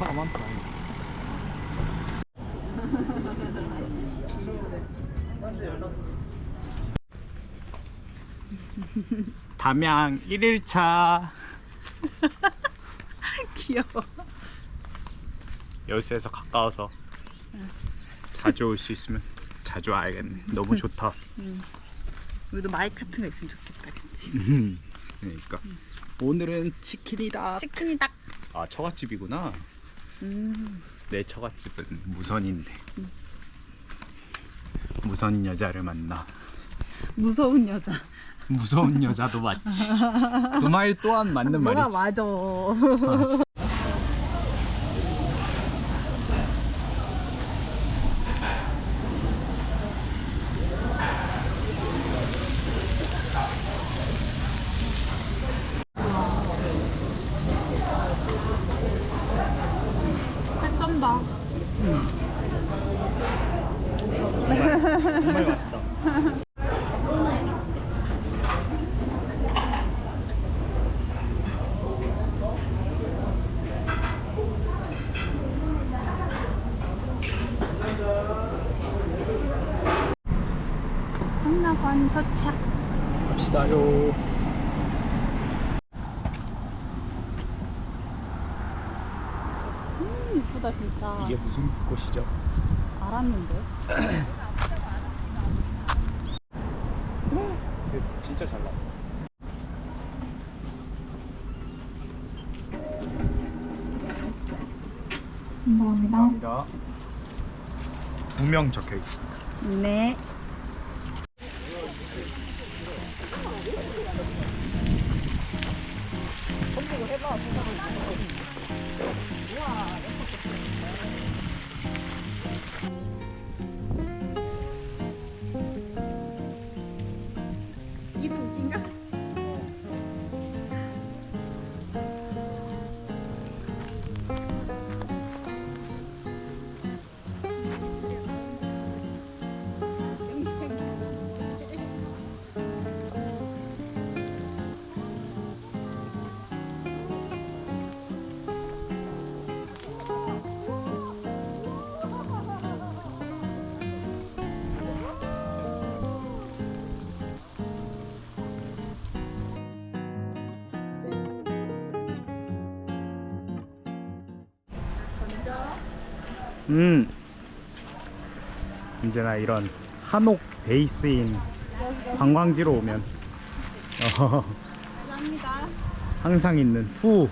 차가 많다. 담양 1일차 귀여워. 여수에서 가까워서 자주 올 수 있으면 자주 와야겠네. 너무 좋다. 우리도 마이크 같은 거 있으면 좋겠다, 그치? 음, 그러니까 오늘은 치킨이다. 치킨이다. 아 처갓집이구나. 음, 내 처갓집은 무선인데 무선 여자를 만나 무서운 여자. 무서운 여자도 맞지. 그 말 또한 맞는 뭐가 말이지. 맞아. 한라관 도착. 갑시다요. 음, 이쁘다 진짜. 이게 무슨 꽃이죠? 알았는데. 되게 진짜 잘 나와. 감사합니다. 감사합니다. 두명 적혀 있습니다. 네. 음. 이제나 이런 한옥 베이스인 관광지로 오면 어, 감사합니다. 항상 있는 투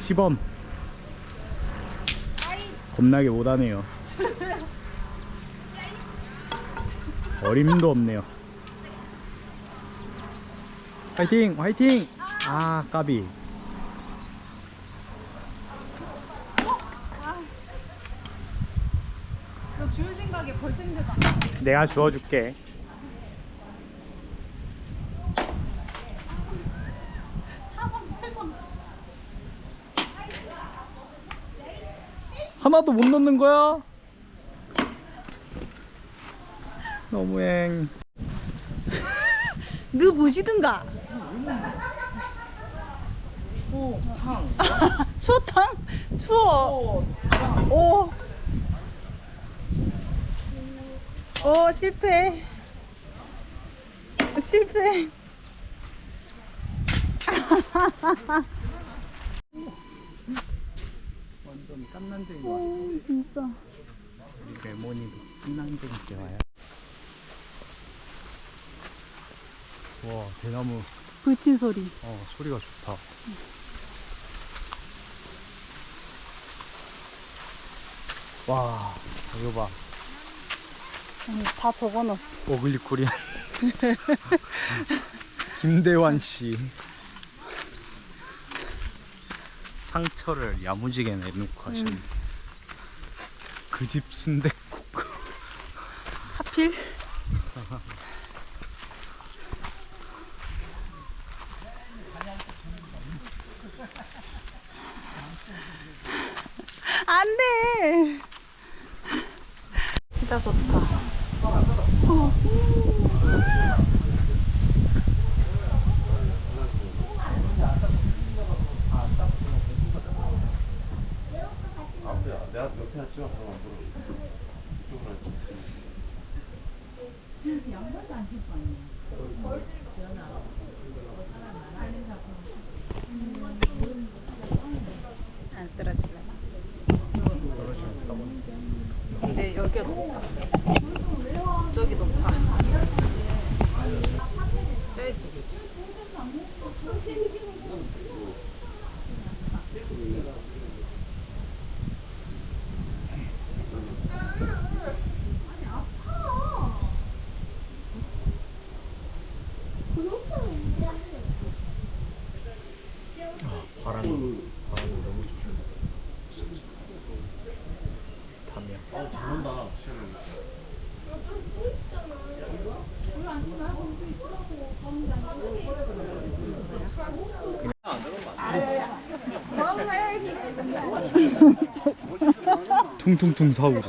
시범 겁나게 못하네요. 어림도 없네요. 화이팅! 화이팅! 아 까비 너 줄 생각에 벌써 힘들다. 내가 주워줄게. 하나도 못 넣는 거야? 너무행. 너 보시든가. 추탕. 추어탕? 추워. 오. 오, 실패. 실패. 완전 깜난쟁이 왔어. 오, 진짜. 우리 레몬이도 깜난쟁이 때 와요. 와 대나무 불친 소리. 어 소리가 좋다. 와 이거 봐. 아니, 다 적어놨어. 오글리 코리안 김대환 씨 상처를 야무지게 내놓고 하셨네. 그 집 순대국. 하필. 안 돼. 진짜 좋다. 내가 옆에 놨죠? 하나 안 보러. 이쪽으로 놨죠. 안 쓰러질라나? 근데 여기가 높다. 저기 높아. 빼지. 바람이 바람이 너무 좋다. 담이야. 어, 잘 온다. 시원해. 퉁퉁퉁 사우루.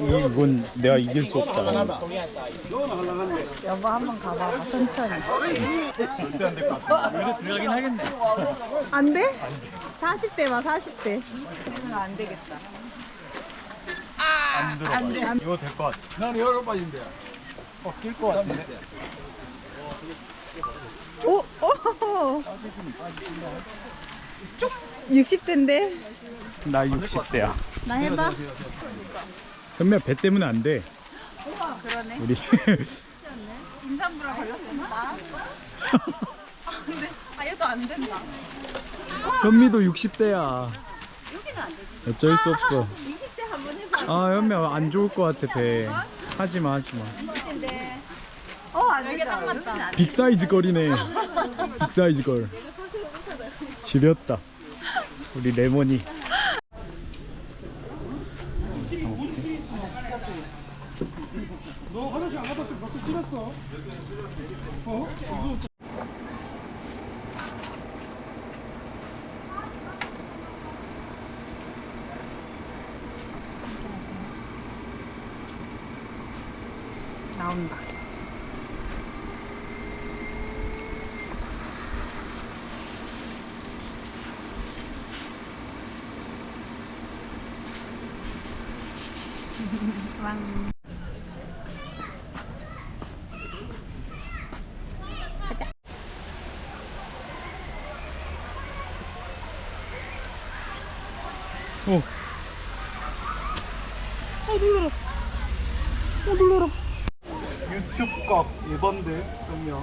이건 내가 이길 수 없잖아. 여보 한번 가봐봐 천천히. 절대 안될것 같아. 여기서 들어가긴 하겠네. 안 돼? 40대만 40대. 안 되겠다. 안 들어가. 안 돼. 이거 될 것 같아. 난 여러 빠진대. 어, 낄것 같은데. 오, 오. 좀 60대인데. 나 60대야. 나 해봐. 현미야 배 때문에 안 돼. 그러네. 우리 임산부라 걸렸었나? 나? 근데 아 얘도 안 된다. 현미도 60대야. 여기는 안 되지. 어쩔 수 없어. 20대 한번 해봐. 아 현미야 안 좋을 것 같아 배. 하지마 하지마. 20대인데. 어, 안 되게 딱 맞다. 빅 사이즈 걸이네. 빅 사이즈 걸. 지렸다. 우리 레몬이. 너 화장실 안 갔다 왔으면 벌써 찔렀어. 어? 이거 오. 어 놀라라. 어 놀라라. 유튜브 각 1번데 현미야.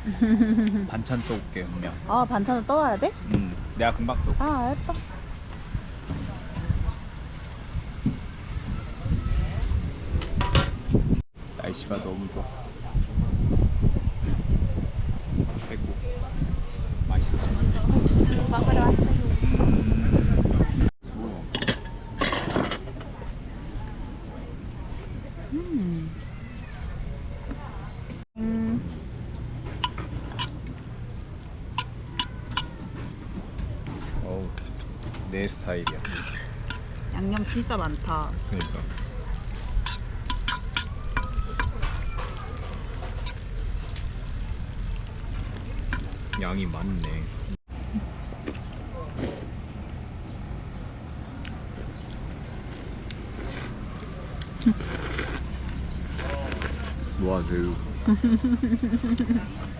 반찬 또 올게 현미야. 아 반찬을 떠와야 돼? 음, 내가 금방 또. 아 알았다. 날씨가 너무 좋아. 최고. 맛있었어. 먹으러 왔어요. 음. 내 스타일이야. 양념 진짜 많다. 그러니까. 양이 많네. 뭐하세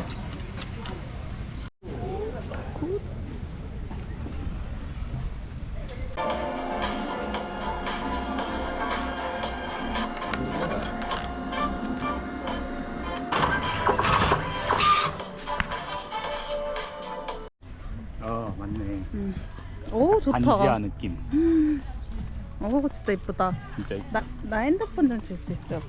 맞네. 오 좋다. 반지하 느낌. 오 진짜 이쁘다. 진짜 이- 나, 나 핸드폰 좀 줄 수 있어?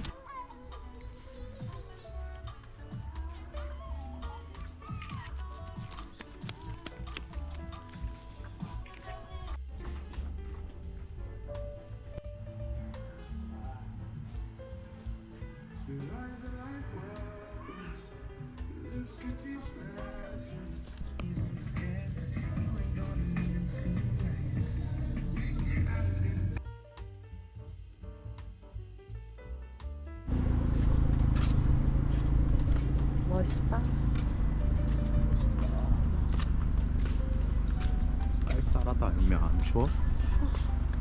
추워?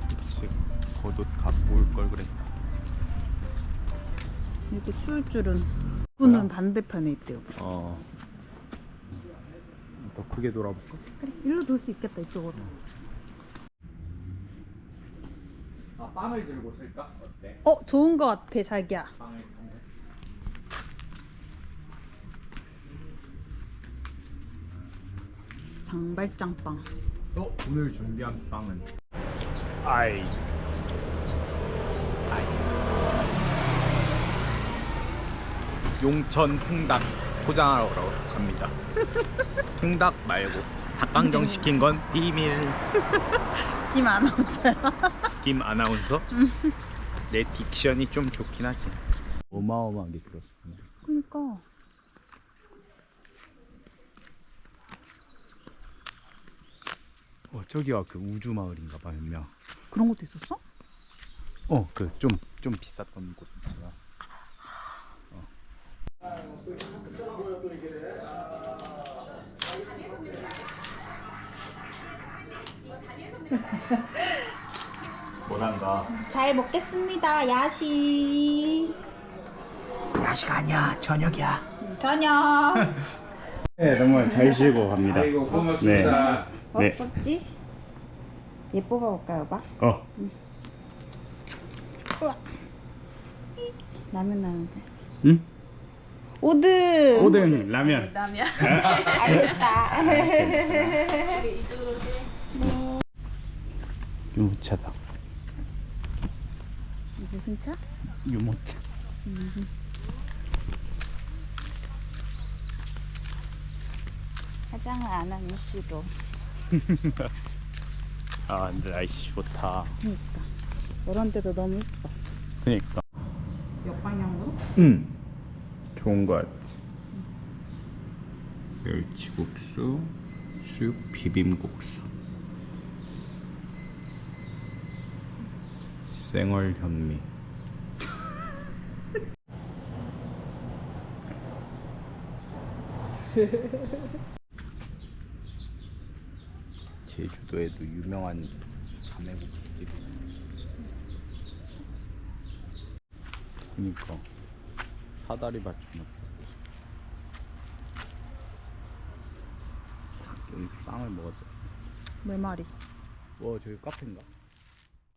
그치 겉옷 갖고 올 걸 그랬다. 이렇게 추울 줄은. 구는 반대편에 있대요. 어. 더 크게 돌아볼까? 그래, 일로 돌 수 있겠다 이쪽으로. 아 빵을 들고 쓸까? 어때? 어 좋은 거 같아 자기야. 빵을 사면. 장발장빵. 어 오늘 준비한 빵은 아이 아이 용천 통닭 포장하러 갑니다. 통닭 말고 닭강정 시킨 건 비밀. 김 아나운서야. 김 아나운서 내 딕션이 좀 좋긴 하지 어마어마하게 들었어 그니까. 어 저기가 그 우주 마을인가 봐 몇명 그런 것도 있었어? 어 그 좀 좀 비쌌던 곳 있잖아 뭐란가 잘 먹겠습니다. 야식. 야식 아니야 저녁이야 저녁. 네 정말 잘 쉬고 갑니다 아이고 고맙습니다. 네. 예뻤지? 얘 뽑아볼까요, 봐? 어 우와. 라면 나는데. 응? 오든. 오뎅 라면 라면 알겠다. 이쪽으로 오세요. 유모차다 무슨 차? 유모차 화장을 안 한 이슈로. 아 근데 날씨 좋다 그니까. 이런 데도 너무 이뻐. 그니까 역방향으로? 응 좋은 거 같아 멸치국수 수육 비빔국수 생얼 현미 제주도에도 유명한 자매국집 그니까 사다리 받쳐 딱 여기서 빵을 먹었어 내 말이. 와 저기 카페인가?